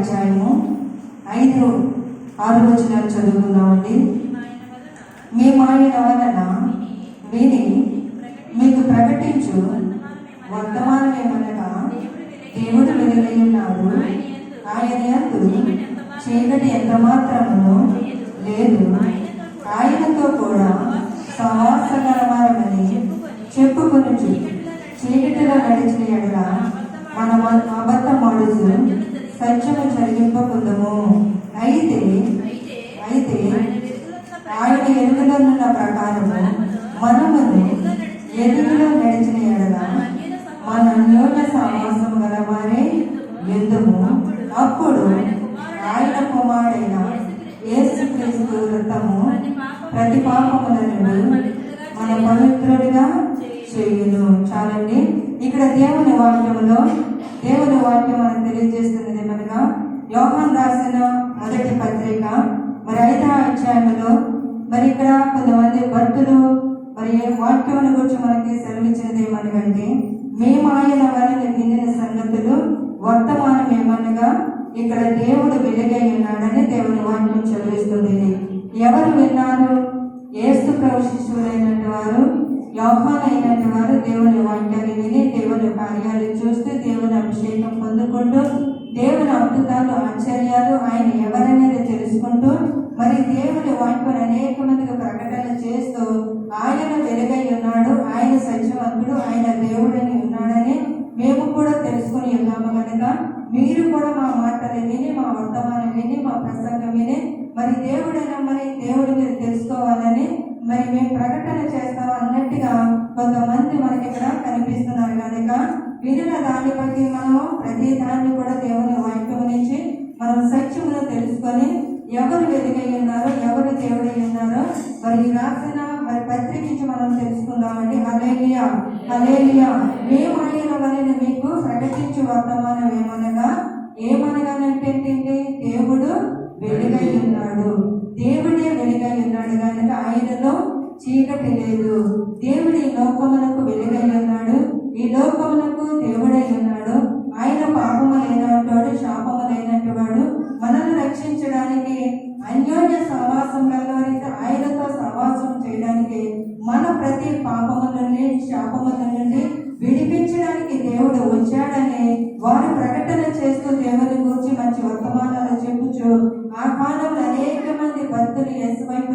అధ్యాయము ఐదు ఆరు వచనాలు చదువుకున్నామండి మేము ఆయన వలన విని మీకు ప్రకటించు వర్తమానం ఏమనగా దేవుడు వెలుగై ఉన్నాడు. ఆయన ఎందు చీకటి ఎంత మాత్రమును లేదు. ఆయనతో కూడా సహవాసకరమారమని చెప్పుకొని చీకటిలో నడిచిన ఎడల మన అబద్ధం మడుచు సత్యము జరిగింపకుందము అయితే అయితే ఆయన ఎదుగులోనున్న ప్రకారము మనమును ఎదుగులో నడిచిన ఎడల మన అన్యోన్య సమాసం గలవారే ఎందుము అప్పుడు ఆయన కుమారుడైన యేసుక్రీస్తు రక్తము ప్రతి పాపముల నుండి మన పవిత్రుడిగా చేయును చాలండి ఇక్కడ దేవుని వాక్యములో దేవుని వాక్యం మనకు తెలియజేస్తున్నది ఏమనగా యోహాన్ రాసిన మొదటి పత్రిక మరి ఐదవ అధ్యాయంలో మరి ఇక్కడ కొంతమంది భక్తులు మరి ఏ వాక్యమును గురించి మనకి సెలవిచ్చినది ఏమనగంటే మేము ఆయన వలన నిండిన సంగతులు వర్తమానం ఏమనగా ఇక్కడ దేవుడు వెలుగై ఉన్నాడని దేవుని వాక్యం చదివిస్తుంది ఎవరు విన్నారు? ఏస్తు ప్రభు శిశువులైనటువంటి వారు యోహానైనటువంటి వారు దేవుని వాక్యాన్ని విని దేవుని కార్యాలు చూస్తూ దేవుని అభిషేకం పొందుకుంటూ దేవుని అద్భుతాలు ఆశ్చర్యాలు ఆయన ఎవరనేది తెలుసుకుంటూ మరి దేవుని వాక్యం అనేక మందికి ప్రకటన చేస్తూ ఆయన వెలుగై ఉన్నాడు. ఆయన సత్యవంతుడు ఆయన దేవుడని ఉన్నాడని మేము కూడా తెలుసుకొని ఉన్నాము కనుక మీరు కూడా మా మాటలు విని మా వర్తమానం విని మా ప్రసంగం విని మరి దేవుడైనా మరి దేవుడు మీరు తెలుసుకోవాలని మరి మేము ప్రకటన చేస్తాం అన్నట్టుగా కొంతమంది మనకి ఇక్కడ కనిపిస్తున్నారు కనుక వినిన దాన్ని బట్టి మనము ప్రతి దాన్ని కూడా దేవుని వాక్యం నుంచి మనం సత్యమును తెలుసుకొని ఎవరు వెలుగై ఉన్నారో ఎవరు దేవుడై ఉన్నారో మరి రాసిన మరి పత్రికించి మనం తెలుసుకుందామండి. అలేలియా అలేలియా మేము ఆయన వలన మీకు ప్రకటించు వర్తమానం ఏమనగా ఏమనగానంటే దేవుడు వెలుగై ఉన్నాడు. దేవుడు వెలుగై ఉన్నాడు కనుక ఆయనలో చీకటి లేదు. దేవుడు ఈ లోకమునకు వెలుగై ఉన్నాడు. ఈ లోకమునకు దేవుడై ఉన్నాడు. ఆయన పాపము లేనటువంటి శాపము లేనట్టు వాడు. మనల్ని రక్షించడానికి అన్యోన్య సహవాసంలో ఆయనతో సహవాసం చేయడానికి మన ప్రతి పాపముల నుండి శాపముల నుండి విడిపించడానికి దేవుడు వచ్చాడని వారు ప్రకటన చేస్తూ దేవుని గురించి మంచి వర్తమానాలు చెప్పుచు ఆ కాలంలో అనేక మంది భక్తులు ఎస్ వైపు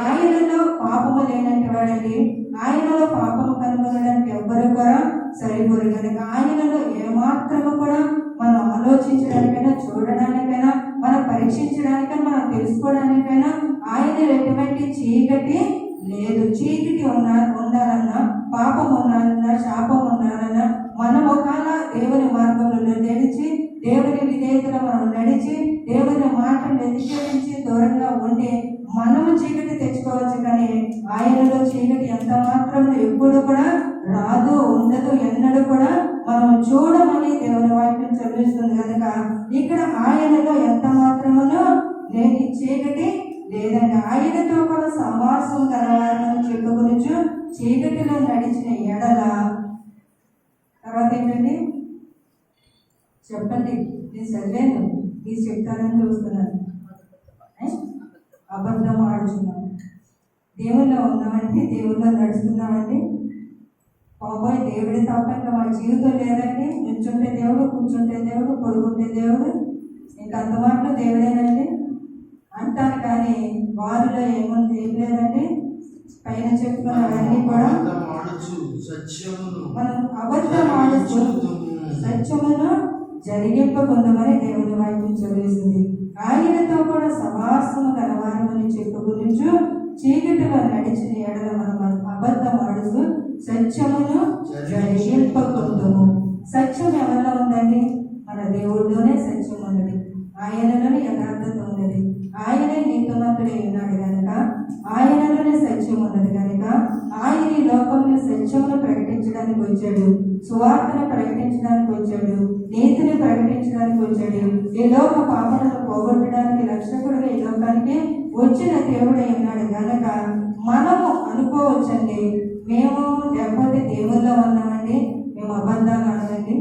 ఆయనలో పాపము లేనట్టు వాడండి. ఆయనలో పాపము కనుగొనడానికి ఎవ్వరు కూడా సరిపోరు. కనుక ఆయనలో ఏమాత్రము కూడా మనం ఆలోచించడానికైనా చూడడానికైనా మనం పరీక్షించడానికైనా మనం తెలుసుకోవడానికైనా ఆయన ఎటువంటి చీకటి లేదు చీకటి ఉన్నా ఉన్నారన్నా పాపం ఉన్నారన్నా శాపం ఉన్నారన్నా మనం ఒకవేళ దేవుని మార్గంలో నడిచి దేవుని విధేయతలో మనం నడిచి దేవుని మాటను వ్యతిరేకించి దూరంగా ఉండి మనము చీకటి తెచ్చుకోవచ్చు కానీ ఆయనలో చీకటి ఎంత మాత్రం ఎప్పుడు కూడా రాదు ఉండదు ఎన్నడూ కూడా మనం చూడమని దేవుని వాక్యం చదివిస్తుంది కనుక ఇక్కడ ఆయనలో ఎంత మాత్రమునో నేను చీకటి లేదండి ఆయనతో కూడా సమాసం కలవాలని చెప్పుకొనుచు చీకటిలో నడిచిన ఎడల. తర్వాత ఏంటండి? చెప్పండి. నేను చదివాను. మీరు చెప్తారని చూస్తున్నాను. అబద్ధం ఆడుచున్నాం దేవుల్లో ఉన్నామండి దేవుల్లో నడుస్తున్నామండి. బాబోయ్ దేవుడి తప్ప ఇంకా మా జీవితం లేదండి. నిల్చుంటే దేవుడు కూర్చుంటే దేవుడు పడుకుంటే దేవుడు. ఇంకా అంత దేవుడేనండి. అంటాను కానీ వారిలో ఏముంది? ఏం లేదండి. పైన చెప్పుకున్నవన్నీ కూడా మనం అబద్ధం ఆడుచు సత్యమును జరిగింపకుందామని దేవుని వాక్యం చదివేసింది ఆయనతో కూడా సమాసము కలవారమని చెప్పుకొనిచు చీకటిలో నడిచిన ఎడల మనం అబద్ధం ఆడుతూ సత్యమును జరిగింపకుందము సత్యం ఎవరిలో ఉందండి? మన దేవుడిలోనే సత్యం ఉన్నది. ఆయనలోనే యథార్థత ఉన్నది. ఆయనే నీతిమంతుడై ఉన్నాడు కనుక ఆయనలోనే సత్యం ఉన్నది కనుక ఆయన ఈ లోకంలో సత్యమును ప్రకటించడానికి వచ్చాడు సువార్తను ప్రకటించడానికి వచ్చాడు నీతిని ప్రకటించడానికి వచ్చాడు. ఈ లోక పాపలను పోగొట్టడానికి రక్షకుడుగా ఈ లోకానికి వచ్చిన దేవుడై ఉన్నాడు కనుక మనము అనుకోవచ్చండి. మేము లేకపోతే దేవుల్లో ఉన్నామండి. మేము అబద్ధాలు ఆడదండి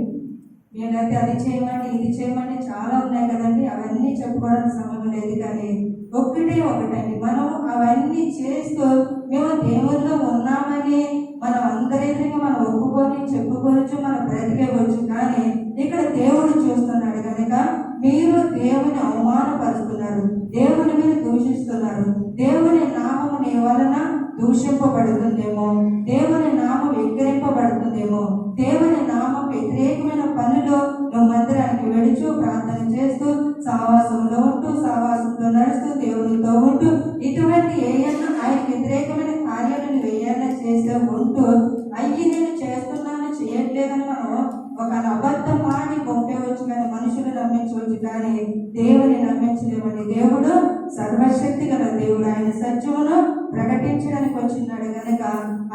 మేమైతే అది చేయమండి ఇది చేయమండి చాలా ఉన్నాయి కదండి. అవన్నీ చెప్పుకోవడానికి సమయం లేదు కానీ ఒకటే ఒకటండి. మనం అవన్నీ చేస్తూ మేము దేవుల్లో ఉన్నామని మనం అందరికీ మనం ఒప్పుకొని చెప్పుకోవచ్చు మనం బ్రతికేవచ్చు కానీ ఇక్కడ దేవుడు చూస్తున్నాడు కనుక మీరు దేవుని అవమానపరుస్తున్నారు దేవుని మీరు దూషిస్తున్నారు. దేవుని నామముని వలన దూషింపబడుతుందేమో? దేవుని నామం ఎక్కిరింపబడుతుందేమో దేవుని నామం వ్యతిరేకమైన పనులు మందిరానికి వెడుచు ప్రార్థన చేస్తూ సావాసంలో ఉంటూ సావాసంలో నడుస్తూ దేవునితో ఉంటూ ఇటువంటి ఏయన్నా ఆయన వ్యతిరేకమైన కార్యాలను వేయన్నా చేస్తూ ఉంటూ అయ్యి నేను చేస్తున్నాను చేయట్లేదని మనం ఒక అబద్ధం ఆడి పంపేవచ్చు కానీ మనుషులు నమ్మించవచ్చు కానీ దేవుని నమ్మించలేమని దేవుడు సర్వశక్తి గల దేవుడు ఆయన వచ్చినాడు కనుక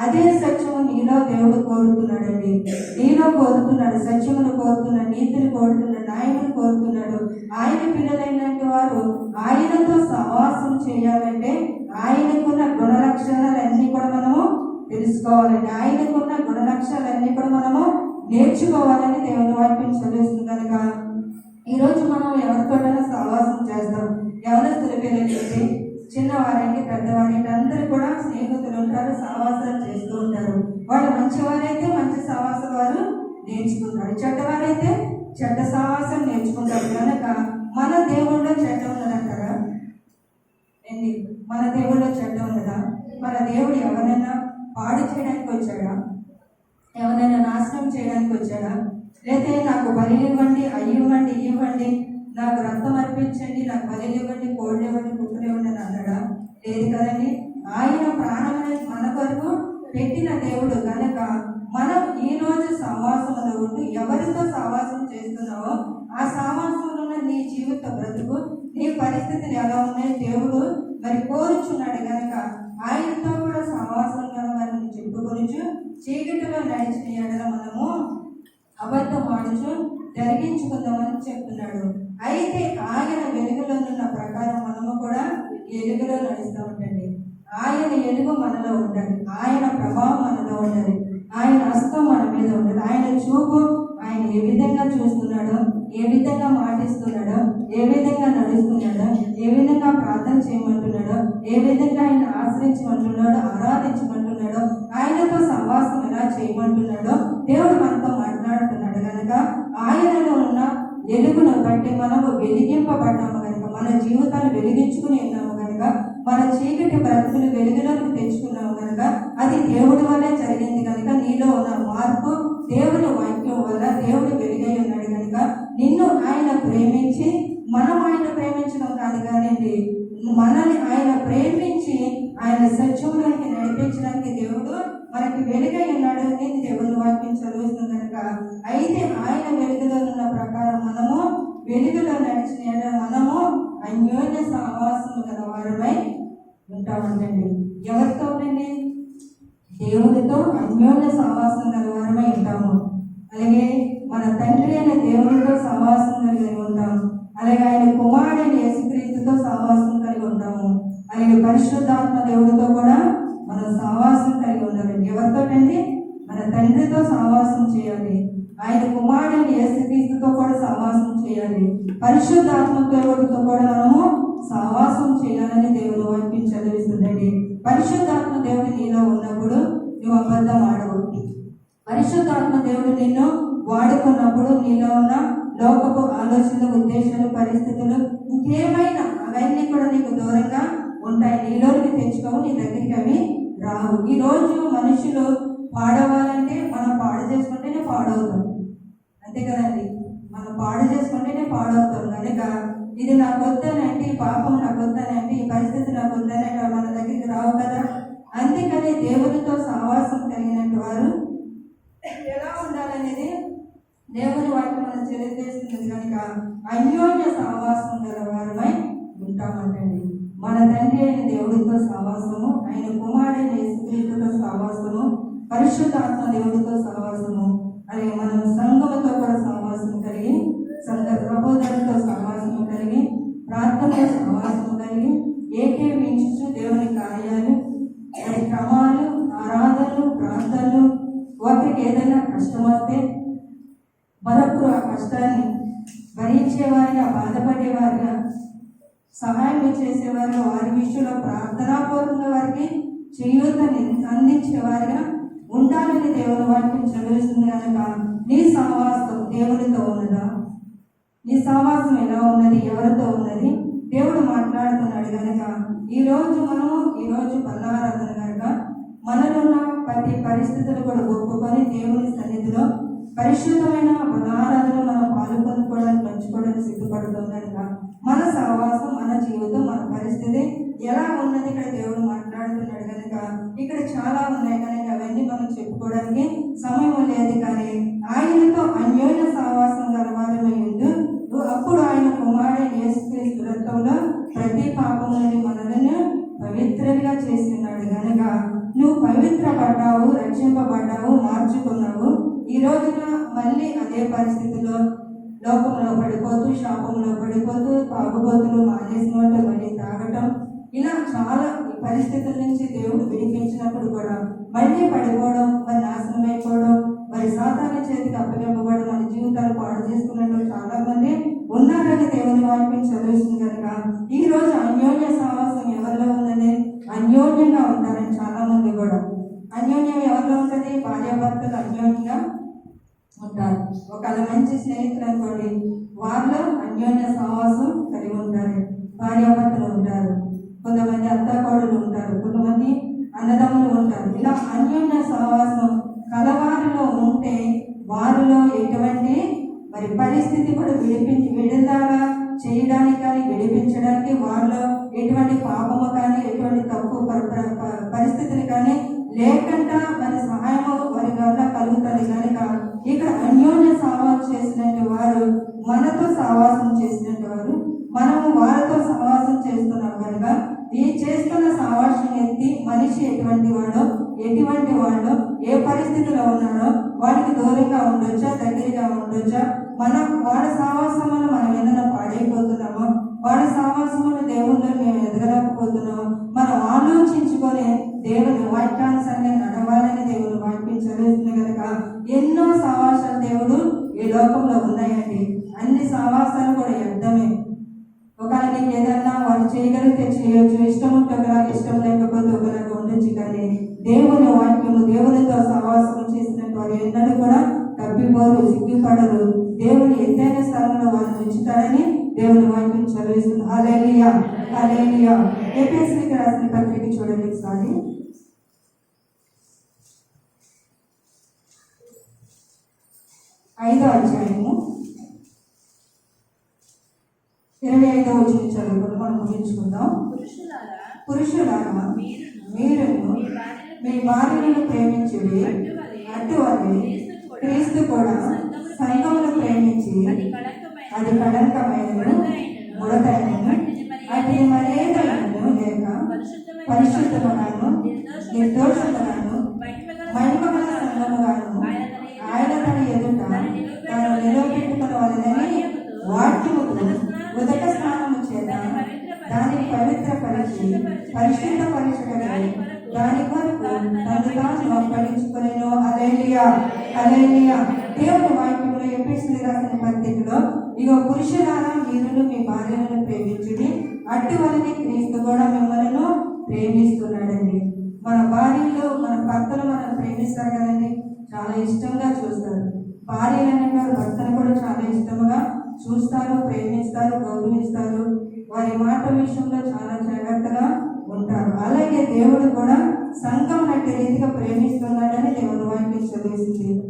అదే సత్యము నీలో దేవుడు కోరుతున్నాడండి. నీలో కోరుతున్నాడు సత్యమును కోరుతున్నాడు నీతిని కోరుతున్నాడు న్యాయమును కోరుతున్నాడు. ఆయన పిల్లలైనటువంటి వారు ఆయనతో సహవాసం చేయాలంటే ఆయనకున్న గుణలక్షణాలన్నీ కూడా మనము తెలుసుకోవాలండి. ఆయనకున్న గుణలక్షణాలన్నీ కూడా మనము నేర్చుకోవాలని దేవుని వాక్యం చదివిస్తుంది కనుక. ఈరోజు మనం ఎవరితోటైనా సహవాసం చేస్తాం. ఎవరిస్తున్న పిల్లలైతే చిన్నవారంటే పెద్దవారంటే అందరూ కూడా స్నేహితులు ఉంటారు సహవాసాలు చేస్తూ ఉంటారు. వాళ్ళు మంచివారైతే మంచి సహవాసాలు వారు నేర్చుకుంటారు. చెడ్డవారైతే చెడ్డ సహవాసం నేర్చుకుంటారు. కనుక మన దేవుళ్ళో చెడ్డ ఉన్నదంటారా? ఏంటి? మన దేవుళ్ళో చెడ్డ ఉన్నదా? మన దేవుడు ఎవరైనా పాడు చేయడానికి వచ్చాడా? ఎవరైనా నాశనం చేయడానికి వచ్చాడా? లేదా నాకు బలి ఇవ్వండి అయ్యి ఇవ్వండి ఇవ్వండి నాకు రక్తం అర్పించండి నాకు బలి ఇవ్వండి కోళ్ళు ఇవ్వండి కుక్కలు ఇవ్వండి అని అన్నాడా? లేదు కదండి. ఆయన ప్రాణం మన కొరకు పెట్టిన దేవుడు కనుక మనం ఈ రోజు సహవాసంలో ఉంటూ ఎవరితో సహవాసం చేస్తున్నావో ఆ సహవాసంలో ఉన్న నీ జీవిత బ్రతుకు నీ పరిస్థితులు ఎలా ఉన్నాయో దేవుడు మరి కోరుచున్నాడు కనుక ఆయనతో కూడా సహవాసం మనం చెప్పుకొనిచు చీకటిలో నడిచిన ఎడల మనము అబద్ధం ఆడుచు జరిగించుకుందామని చెప్తున్నాడు. అయితే ఆయన వెలుగులో ఉన్న ప్రకారం మనము కూడా ఎలుగులో నడుస్తూ ఉండండి. ఆయన ఎలుగు మనలో ఉండాలి ఆయన ప్రభావం మనలో ఉండాలి. ఆయన హస్తం మన మీద ఉండాలి. ఆయన చూపు ఆయన ఏ విధంగా చూస్తున్నాడో ఏ విధంగా మాటిస్తున్నాడో ఏ విధంగా నడుస్తున్నాడో ఏ విధంగా ప్రార్థన చేయమంటున్నాడో ఏ విధంగా ఆయన ఆశ్రయించమంటున్నాడో ఆరాధించమంటున్నాడో ఆయనతో సంవాసం ఎలా చేయమంటున్నాడో దేవుడు మనతో మాట్లాడుతున్నాడు. కనుక ఆయనలో ఉన్న వెలుగును బట్టి మనము వెలిగింపబడ్డాము కనుక మన జీవితాలు వెలిగించుకుని ఉన్నాము కనుక మన చీకటి బ్రతుకులు వెలుగులోకి తెచ్చుకున్నాము కనుక అది దేవుడి వల్లే జరిగింది కనుక నీలో ఉన్న మార్పు దేవుని వాక్యం వల్ల దేవుడు వెలుగై ఉన్నాడు కనుక నిన్ను ఆయన ప్రేమించి మనం ఆయన ప్రేమించడం కాదు కానివ్వండి మనల్ని ఆయన ప్రేమించి ఆయన సత్యంలోకి నడిపించడానికి దేవుడు మనకి వెలుగై ఉన్నాడు అనేది దేవుని వాక్యం చదువుతుంది కనుక అయితే ఆయన వెలుగులో ఉన్న ప్రకారం మనము వెలుగులో నడిచిన మనము అన్యోన్య సహవాసము గల వారమై ఉంటామంటండి. ఎవరితో ఉండండి దేవునితో అన్యోన్య సహవాసం గల వారమై ఉంటాము. అలాగే మన తండ్రి అయిన దేవునితో సహవాసం కలిగి ఉంటాము. అలాగే ఆయన కుమారుడైన యేసుక్రీస్తుతో సహవాసం కలిగి ఉంటాము. కూడా సహాయం చేసేవారు వారి విషయంలో ప్రార్థనాపూర్వకంగా వారికి చేయూతని అందించేవారుగా ఉండాలని దేవుని వాటిని చదివిస్తుంది కనుక నీ సహవాసం దేవునితో ఉన్నదా? నీ సహవాసం ఎలా ఉన్నది? ఎవరితో ఉన్నది? దేవుడు మాట్లాడుతున్నాడు కనుక ఈరోజు మనము ఈరోజు రోజు బలారాధన కనుక మనలో ఉన్న ప్రతి పరిస్థితులు కూడా ఒప్పుకొని దేవుని సన్నిధిలో పరిశుద్ధమైన బలారాధన మనం పాల్గొనుకోవడానికి పంచుకోవడానికి సిద్ధపడుతుంది మన సహవాసం మన జీవితం మన పరిస్థితి ఎలా ఉన్నది ఇక్కడ దేవుడు మాట్లాడుతున్నాడు కనుక ఇక్కడ చాలా ఉన్నాయి కనుక అవన్నీ మనం చెప్పుకోవడానికి సమయం లేదు కానీ ఆయనతో అన్యోన్య సహవాసం గలవారమై ఉంటూ అప్పుడు ఆయన కుమారుడు యేసుక్రీస్తు రక్తంలో ప్రతి పాపములని మనలను పవిత్రంగా చేస్తున్నాడు కనుక నువ్వు పవిత్రపడ్డావు రక్షింపబడ్డావు మార్చుకున్నావు. ఈ రోజున మళ్ళీ అదే పరిస్థితిలో లోకంలో పడిపోతూ శాపంలో పడిపోతూ తాగుబోతులు మానేసిన వాళ్ళు మళ్ళీ తాగటం ఇలా చాలా పరిస్థితుల నుంచి దేవుడు విడిపించినప్పుడు కూడా మళ్ళీ పడిపోవడం మరి నాశనం అయిపోవడం మరి సాతాన చేతికి అప్పగింపబడి మన జీవితాలు పాడు చేసుకున్నట్టు చాలా మంది ఉన్నారని దేవుని వాక్యం చదివిస్తుంది కనుక ఈ రోజు అన్యోన్య సహవాసం ఎవరిలో ఉందని అన్యోన్యంగా ఉంటారని చాలా మంది కూడా. అన్యోన్యం ఎవరిలో ఉంటుంది? భార్యాభర్తలు అన్యోన్యంగా ఉంటారు. ఒకళ్ళ మంచి స్నేహితులు అనుకోండి అన్యోన్య సహవాసం కలిగి ఉంటారు. భార్యాభర్తలు ఉంటారు. కొంతమంది అత్తాకోడలు ఉంటారు. కొంతమంది అన్నదమ్ములు ఉంటారు. ఇలా అన్యోన్య సహవాసం కలవారిలో ఉంటే వారిలో ఎటువంటి మరి పరిస్థితి కూడా విడిపించి విడిదాగా చేయడానికి కానీ విడిపించడానికి వారిలో ఎటువంటి పాపము కానీ ఎటువంటి తప్పు పరిస్థితులు కానీ లేకుండా మరి సహాయము వారి వల్ల కలుగుతుంది కనుక ఇక్కడ అన్యోన్య సహవాసం చేసినట్టు వారు మనతో సహవాసం చేసినట్టు వారు మనము వారితో సహవాసం చేస్తున్నాం కనుక ఈ చేస్తున్న సహవాసం ఎత్తి మనిషి ఎటువంటి వాడో ఎటువంటి వాడో ఏ పరిస్థితిలో ఉన్నాడో వాడికి దూరంగా ఉండొచ్చా దగ్గరగా ఉండొచ్చా మన వాడి సహవాసములు మనం ఏదైనా పాడైపోతున్నామో వాడి సహవాసములు దేవుళ్ళు మేము ఎదగలేకపోతున్నామో మనం ఆలోచించుకొని దేవుని వాక్యానుసారంగా నడవాలని దేవుని వాక్యం చదువుతుంది కనుక ఎన్నో సవాసాలు దేవుడు ఈ లోకంలో ఉన్నాయండి. అన్ని సవాసాలు కూడా యుద్ధమే ఒకవేళ నీకు ఏదన్నా వాళ్ళు చేయగలిగితే చేయొచ్చు. ఇష్టం ఉంటే ఒకలాగా ఇష్టం లేకపోతే ఒకలాగా ఉండొచ్చు కానీ దేవుని వాక్యము దేవునితో సహవాసం చేసినట్టు వారు ఎన్నడూ కూడా తప్పిపోరు సిగ్గుపడరు. దేవుని ఎత్తైన స్థలంలో వారిని ఉంచుతారని దేవుని వాక్యం చదివిస్తుంది. అలేలియా అలేలియా ఏపీఎస్సీకి రాసిన పత్రిక చూడండి ఒకసారి. ఐదో అధ్యాయము. ఇరవై ఐదో వచ్చిన చదువుకుని మనం ముగించుకుందాం. పురుషులారా మీరును మీ భార్యలను ప్రేమించుడి అటువలే క్రీస్తు కూడా సంఘమును ప్రేమించి అది కళంకమైన ముడతైనను అది మరేదైనను లేక పరిశుద్ధముగాను ఇక పురుషులారా వీరులు మీ భార్యలను ప్రేమించుడి అట్టి వలనే క్రీస్తు కూడా మిమ్మల్ని ప్రేమిస్తున్నాడండి. మన భార్యలు మన భర్తలు మనం ప్రేమిస్తారు కదండి. చాలా ఇష్టంగా చూస్తారు. భార్యలు అనేవారు భర్తను కూడా చాలా ఇష్టంగా చూస్తారు ప్రేమిస్తారు గౌరవిస్తారు. వారి మాట విషయంలో చాలా జాగ్రత్తగా ఉంటారు. అలాగే దేవుడు కూడా సంఘం నటి రీతిగా ప్రేమిస్తున్నాడని దేవుడు వాక్యం చదివిస్తుంది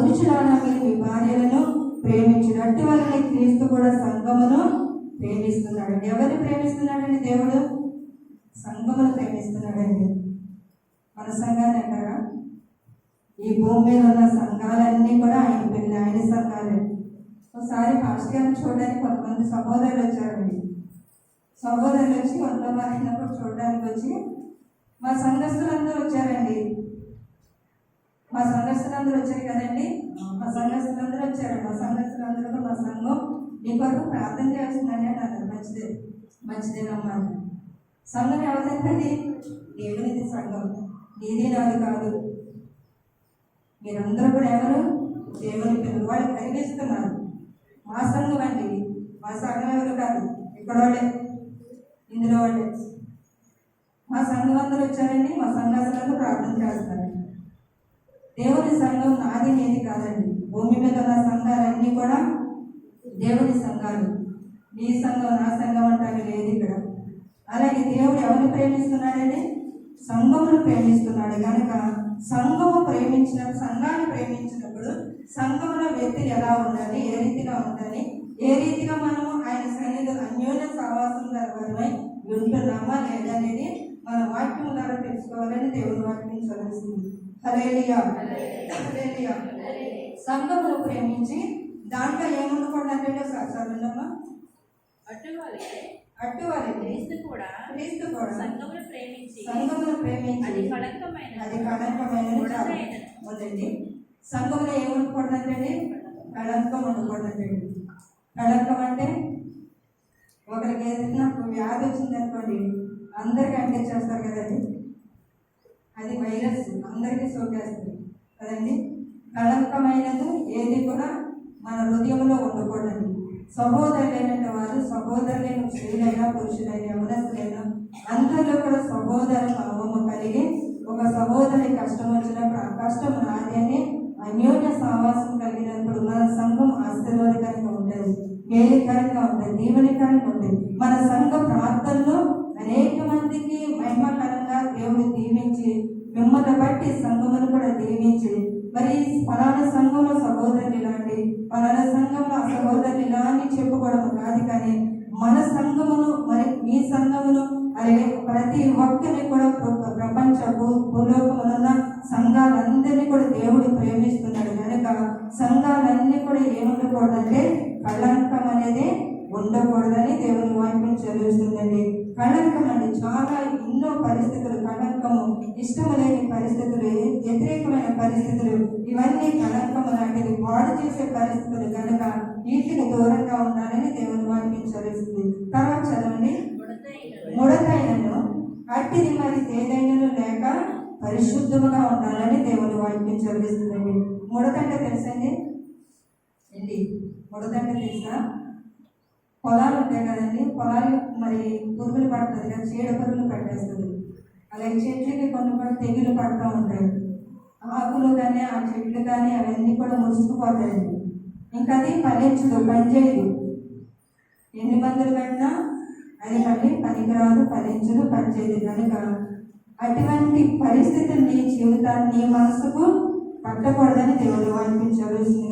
పురుషులారా మీరు మీ భార్యలను ప్రేమించుడు అట్టి క్రీస్తు కూడా సంఘమును ప్రేమిస్తున్నాడు ఎవరిని ప్రేమిస్తున్నాడండి దేవుడు? సంఘమును ప్రేమిస్తున్నాడండి. మన సంఘాన్ని అంటారా? ఈ భూమి మీద ఉన్న సంఘాలన్నీ కూడా ఆయన పెళ్ళి ఆయన సంఘాలే. ఒకసారి పాస్టర్ గారిని చూడడానికి కొంతమంది సహోదరులు వచ్చారండి. సహోదరులు వచ్చి ఒంట్లో మారినప్పుడు చూడడానికి వచ్చి మా సంఘస్థులందరూ వచ్చారండి. మా సంఘస్థులందరూ వచ్చారు కదండి? మా సంఘస్థులందరూ వచ్చారు. మా సంఘస్థులందరూ కూడా మా సంఘం మీ కొరకు ప్రార్థన చేస్తుందండి. అని అన్నారు మంచిదే మంచిదేనమ్మా అన్నారు. సంఘం ఎవరిదండి దేవునిది సంఘం. నీది నాది కాదు. మీరందరూ కూడా ఎవరు? దేవుని పిల్లవాళ్ళు వాళ్ళు మా సంఘం అండి. మా సంఘం ఎవరు కాదు? ఇక్కడ వాళ్ళే. ఇందులో వాళ్ళే. మా సంఘం అందరూ వచ్చారండి. మా సంఘాలకు ప్రార్థన చేస్తారు. దేవుని సంఘం నాది నేది కాదండి. భూమి మీద ఉన్న సంఘాలన్నీ కూడా దేవుని సంఘాలు. నీ సంఘం నా సంఘం అంటే లేదు ఇక్కడ. అలాగే దేవుడు ఎవరిని ప్రేమిస్తున్నాడండి? సంఘమును ప్రేమిస్తున్నాడు. కనుక సంఘము ప్రేమించిన సంఘాన్ని ప్రేమించినప్పుడు సంఘంలో వ్యక్తులు ఎలా ఉండాలి? ఏ రీతిగా ఉండాలి? ఏ రీతిగా మనము ఆయన సన్నిధి అన్యోన్య సావాసం గలవడమై ఉంటున్నామా లేదనేది మన వాక్యం ద్వారా తెలుసుకోవాలని దేవుని వాక్యం చదివిస్తుంది హలేలియా హలేలియా సంఘమును ప్రేమించి దాంట్లో ఏమనుకోండి చదవండమ్మా అటువలే వారికి. క్రీస్తు కూడా క్రీస్తు కూడా సంఘమును ప్రేమించి సంఘమును ప్రేమించి అది కళంకమైన అది. ఉందండి సంఘంలో ఏమనుకోవద్దండి కళంకం ఉండకూడదండి కళంకం అంటే ఒకరికి ఏదైనా వ్యాధి వచ్చింది అందరికీ అందరికి చేస్తారు కదండి? అది వైరస్ అందరికీ సోకేస్తుంది కదండి? కళంకమైనది ఏది కూడా మన హృదయంలో ఉండకూడదండి. సహోదరులైన వారు సహోదరులైన స్త్రీలైనా పురుషులైన యవనస్తులైనా అందరిలో కూడా సహోదర భావము కలిగి ఒక సహోదరి కష్టం వచ్చినప్పుడు ఆ కష్టం రాగానే అని అన్యోన్య సహవాసం కలిగినప్పుడు మన సంఘం ఆశీర్వాదకరంగా ఉంటుంది మేలుకరంగా ఉంటుంది దీవెనకరంగా ఉంటుంది. మన సంఘ ప్రార్థనలో అనేక మందికి మహిమకరంగా దేవుడు దీవించి మిమ్మల్ని బట్టి సంఘమును కూడా దీవించి మరి ఫలానా సంఘంలో సహోదరులు ఇలాంటి ఫలానా సంఘంలో ఆ సహోదరులు ఇలా అని చెప్పుకోవడం కాదు కానీ మన సంఘమును మరి మీ సంఘమును అలాగే ప్రతి ఒక్కరిని కూడా ప్ర- ప్రపంచ భూ- ఉన్న సంఘాలందరినీ కూడా దేవుడు ప్రేమిస్తున్నాడు. కనుక సంఘాలన్నీ కూడా ఏముండకూడదంటే కళంకం అనేది ఉండకూడదని దేవుని వాక్యం చదివిస్తుందండి. కళంకం అంటే చాలా ఎన్నో పరిస్థితులు కళంకము ఇష్టము లేని పరిస్థితులు వ్యతిరేకమైన పరిస్థితులు ఇవన్నీ కళంకము లాంటివి పాడు చేసే పరిస్థితులు కనుక వీటికి దూరంగా ఉండాలని దేవుని వాక్యం చదివిస్తుంది తర్వాత చదవండి. ముడతైనను అట్టిది మరి తేదైనను లేక పరిశుద్ధముగా ఉండాలని దేవుని వాక్యం చదివిస్తుందండి ముడతంటే తెలుసండి? ఏంటి? ముడతంటే తెలుసా? పొలాలు ఉంటాయి కదండి పొలాలు మరి పురుగులు పడుతుంది కదా చీడ పురుగులు పట్టేస్తుంది. అలాగే చెట్లకి కొన్ని కూడా తెగులు పడుతూ ఉంటాయి. ఆకులు కానీ ఆ చెట్లు కానీ అవన్నీ కూడా ముసుకుపోతాయండి ఇంకా అది ఫలించదు పనిచేయదు ఎన్ని మందులు కట్టినా అది మళ్ళీ పనికిరాదు ఫలించదు పనిచేయదు కనుక అటువంటి పరిస్థితులు నీ జీవితాన్ని మనసుకు పట్టకూడదని దేవుడు వాక్యం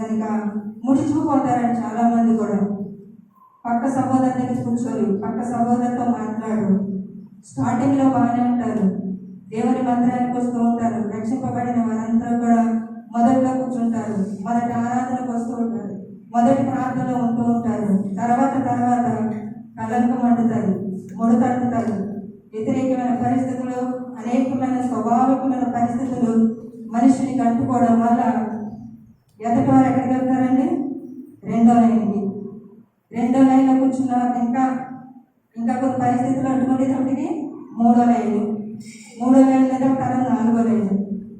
కనుక ముడుచుకుపోతారని చాలామంది కూడా. పక్క సహోదరు దగ్గర కూర్చోరు పక్క సహోదరుతో మాట్లాడు. స్టార్టింగ్లో బాగానే ఉంటారు. దేవుని మందిరానికి వస్తూ ఉంటారు. రక్షింపబడిన వారందరూ కూడా మొదట్లో కూర్చుంటారు. మొదటి ఆరాధనకు వస్తూ ఉంటారు. మొదటి ప్రార్థనలో ఉంటూ ఉంటారు. తర్వాత తర్వాత కలంకం అంటుతారు ముడతడుతారు వ్యతిరేకమైన పరిస్థితులు అనేకమైన స్వాభావికమైన పరిస్థితులు మనిషిని కట్టుకోవడం వల్ల ఎదటి వారు ఎక్కడికి వెళ్తారండి? రెండో లైన్కి. రెండో లైన్లో కూర్చున్న ఇంకా ఇంకా కొన్ని పరిస్థితులు అడ్డుకునేటప్పటికి మూడో లైన్. మూడో లైన్ లేదా తర్వాత నాలుగో లైన్.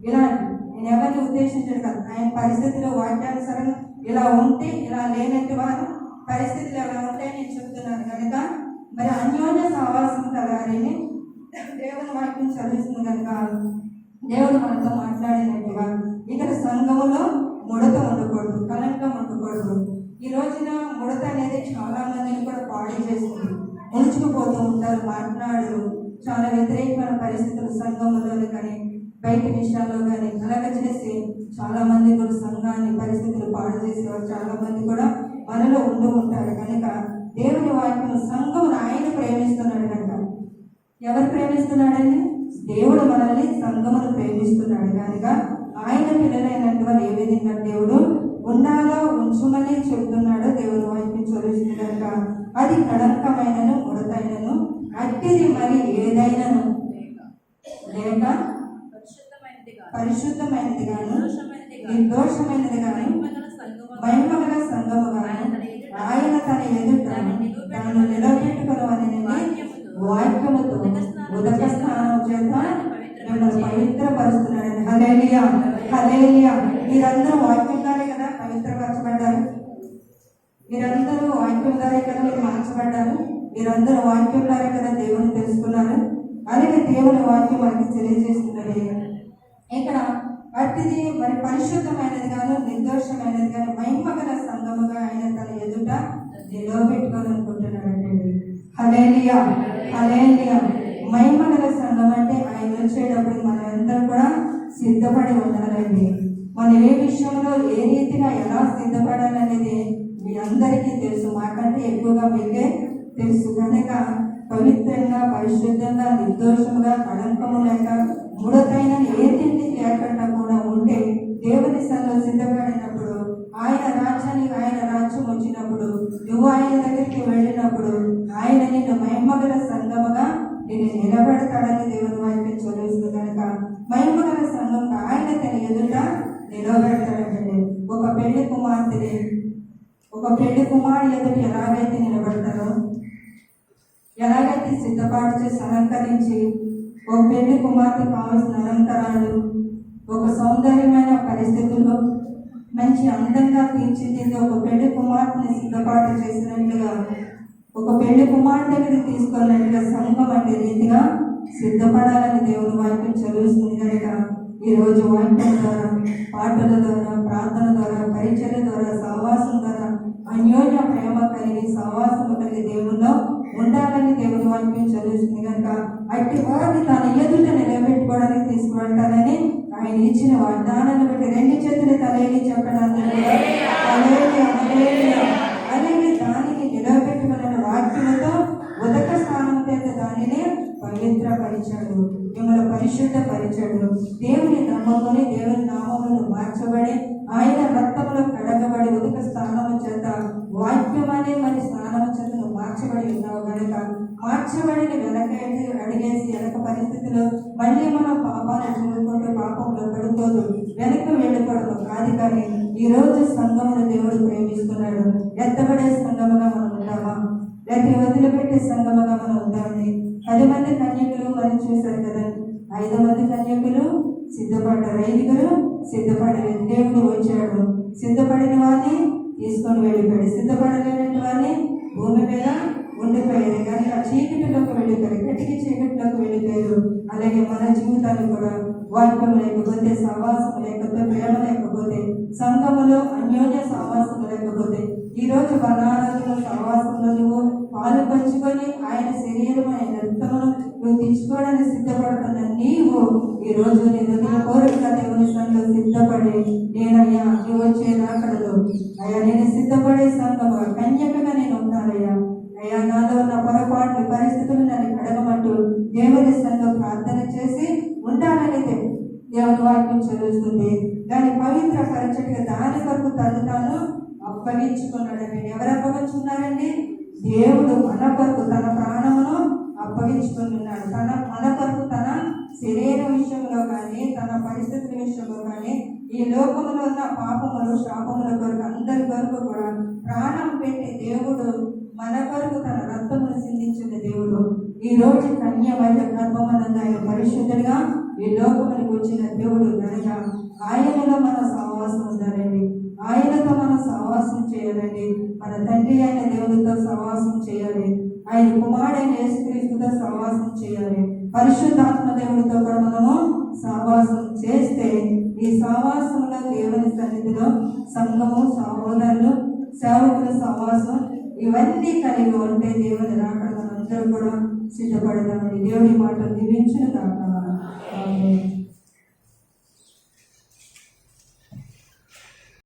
ఇలా నేను ఎవరిని ఉద్దేశించడు కాదు? ఆయన పరిస్థితిలో వాక్యానుసారంగా ఇలా ఉంటే ఇలా లేనట్టు వారు పరిస్థితులు ఎలా ఉంటాయని నేను చెప్తున్నాను కనుక మరి అన్యోన్య సావాసం తగారిని దేవుని వాక్యం చదివిస్తుంది కనుక దేవుడు మనతో మాట్లాడినట్టుగా ఇక్కడ సంఘంలో ముడత ఉండకూడదు కలంకం ఉండకూడదు. ఈ రోజున ముడత అనేది చాలా మందిని కూడా పాడు చేస్తుంది. ముడుచుకుపోతూ ఉంటారు మాట్లాడరు చాలా వ్యతిరేకమైన పరిస్థితులు సంఘములో కానీ బయట విషయాల్లో కానీ కలగ చేసి చాలా మంది కూడా సంఘాన్ని పరిస్థితులు పాడు చేసేవారు. చాలా మంది కూడా మనలో ఉంటూ ఉంటారు. కనుక దేవుని వాక్యం సంఘం ఆయన ప్రేమిస్తున్నాడు కనుక. ఎవరు ప్రేమిస్తున్నాడని దేవుడు మనల్ని సంఘమును ప్రేమిస్తున్నాడు. కనుక ఆయన పిల్లలైనటువంటి ఏ విధంగా దేవుడు ఉన్నాలో ఉంచుమని చెబుతున్నాడు దేవుడు వైపు చదువుతుంది కనుక. అది కడంకమైనను ముడతైనను అట్టిది మరి ఏదైనను? లేక పరిశుద్ధమైనది గాను నిర్దోషమైనది గాను మహిమగల సంగమము ఆయన తన ఎదుట తాను నిలబెట్టుకుని వాక్యముతో ఉదక స్నానం చేత మిమ్మల్ని పవిత్రపరుస్తున్నాడు హలేలియా హలేలియా మీరందరూ వాక్యం కదా పవిత్రపరచబడ్డారు మీరందరూ వాక్యం ద్వారా కదా మీరు మార్చబడ్డారు. మీరందరూ వాక్యం ద్వారా కదా దేవుని తెలుసుకున్నారు. అలాగే దేవుని వాక్యం మనకి తెలియజేస్తున్నది ఇక్కడ అట్టిది మరి పరిశుద్ధమైనది గాను నిర్దోషమైనది గాను మహిమగల సంఘముగా ఆయన తన ఎదుట నిలవబెట్టుకోవాలనుకుంటున్నాడండి హలేలియా హలేలియా మహిమగల సంఘం అంటే ఆయన వచ్చేటప్పుడు మనమందరం కూడా సిద్ధపడి ఉండాలండి. మనం ఏ విషయంలో ఏ రీతిగా ఎలా సిద్ధపడాలనేది మీ అందరికీ తెలుసు. మాకంటే ఎక్కువగా మీకే తెలుసు. కనుక పవిత్రంగా పరిశుద్ధంగా నిర్దోషముగా కళంకము లేక ముడతైన ఏ తిండి లేకుండా కూడా ఉంటే దేవుని సన్నిధిలో సిద్ధపడినప్పుడు ఆయన రాజ్యానికి ఆయన రాజ్యం వచ్చినప్పుడు నువ్వు ఆయన దగ్గరికి వెళ్ళినప్పుడు ఆయన నిన్ను మహిమగల సంగముగా నేను నిలబెడతాడని దేవుని వాక్యం చదివిస్తుంది. కనుక మహిమ పెళ్ళి కుమార్తె ఒక పెళ్ళి కుమారు ఎదుట ఎలాగైతే నిలబడతారో ఎలాగైతే సిద్ధపాటు చేసి అలంకరించి ఒక పెళ్ళి కుమార్తె కావాల్సిన అలంకరాలు ఒక సౌందర్యమైన పరిస్థితుల్లో మంచి అందంగా తీర్చిదిద్ది ఒక పెళ్ళి కుమార్తెని సిద్ధపాటు చేసినట్లుగా ఒక పెళ్ళి కుమార్తె దగ్గరికి తీసుకున్నట్టుగా సంఘం అంటే రీతిగా సిద్ధపడాలని దేవుని వాక్యం చదువుతుంది కనుక ఈ రోజు వాక్యం ద్వారా పాటల ద్వారా ప్రార్థన ద్వారా పరిచయ ద్వారా సహవాసం ద్వారా అన్యోన్య ప్రేమ కలిగి సహవాసం కలిగి దేవుల్లో ఉండాలని దేవుని వాక్యం చదువుతుంది కనుక అట్టి వారిని తన ఎదుట నిలబెట్టుకోవడానికి తీసుకువెళ్తానని ఆయన ఇచ్చిన వాగ్దానాన్ని బట్టి రెండు చేతులు తలేని చెప్పడానికి ఉండిపోయారు కానీ ఆ చీకటిలోకి వెళ్ళిపోయారు గట్టికి చీకటిలోకి వెళ్ళిపోయారు. అలాగే మన జీవితాలు కూడా వాక్యం లేకపోతే సహవాసం లేకపోతే ప్రేమ లేకపోతే సంఘములో అన్యోన్య సహవాసం లేకపోతే ఈ రోజు బనారసులో సహవాసంలో నువ్వు పాలు పంచుకొని ఆయన శరీరం ఆయన రక్తమును నువ్వు తెచ్చుకోవడానికి సిద్ధపడుతున్న నీవు ఈ రోజు నేను నీ కోరిక దేవుని సంఘం సిద్ధపడి నేనయ్యా నువ్వు వచ్చే రాకడలో అయ్యా నేను సిద్ధపడే సంఘం కన్యకగా నేను ఉన్నానయ్యా. అయ్యా నాలో ఉన్న పొరపాట్లు పరిస్థితులు నన్ను కడగమంటూ దేవుని సంఘం ప్రార్థన చేసి ఉండాలని దేవుని వాక్యం చదువుతుంది. దాని పవిత్ర పరచడిగా దాని కొరకు తను తాను అప్పగించుకున్నాడండి ఎవరు అప్పగించుకున్నారండి? దేవుడు మన కొరకు తన ప్రాణమును అప్పగించుకుంటున్నాడు. తన మన కొరకు తన శరీర విషయంలో కానీ తన పరిస్థితుల విషయంలో కానీ ఈ లోకంలో ఉన్న పాపములు శాపముల కొరకు అందరి కొరకు కూడా ప్రాణం పెట్టి దేవుడు మన కొరకు తన రక్తమును సిందించిన దేవుడు. ఈ రోజు కన్యమైన వైద్య గర్భమనంగా ఆయన పరిశుద్ధుడిగా ఈ లోకమునికి వచ్చిన దేవుడు కనుక ఆయనలో మన సహవాసం ఉండాలండి. ఆయనతో మనం సహవాసం చేయాలండి. మన తండ్రి అయిన దేవుడితో సహవాసం చేయాలి. ఆయన కుమారుడైన యేసుక్రీస్తుతో సహవాసం చేయాలి. పరిశుద్ధాత్మ దేవుడితో కూడా మనము సహవాసం చేస్తే ఈ సహవాసంలో దేవుని సన్నిధిలో సంఘము సహోదరులు సేవకుల సహవాసం ఇవన్నీ కలిగి ఉంటే దేవుని రాకడ అందరం కూడా సిద్ధపడదామని దేవుని మాట దీవించిన దాకా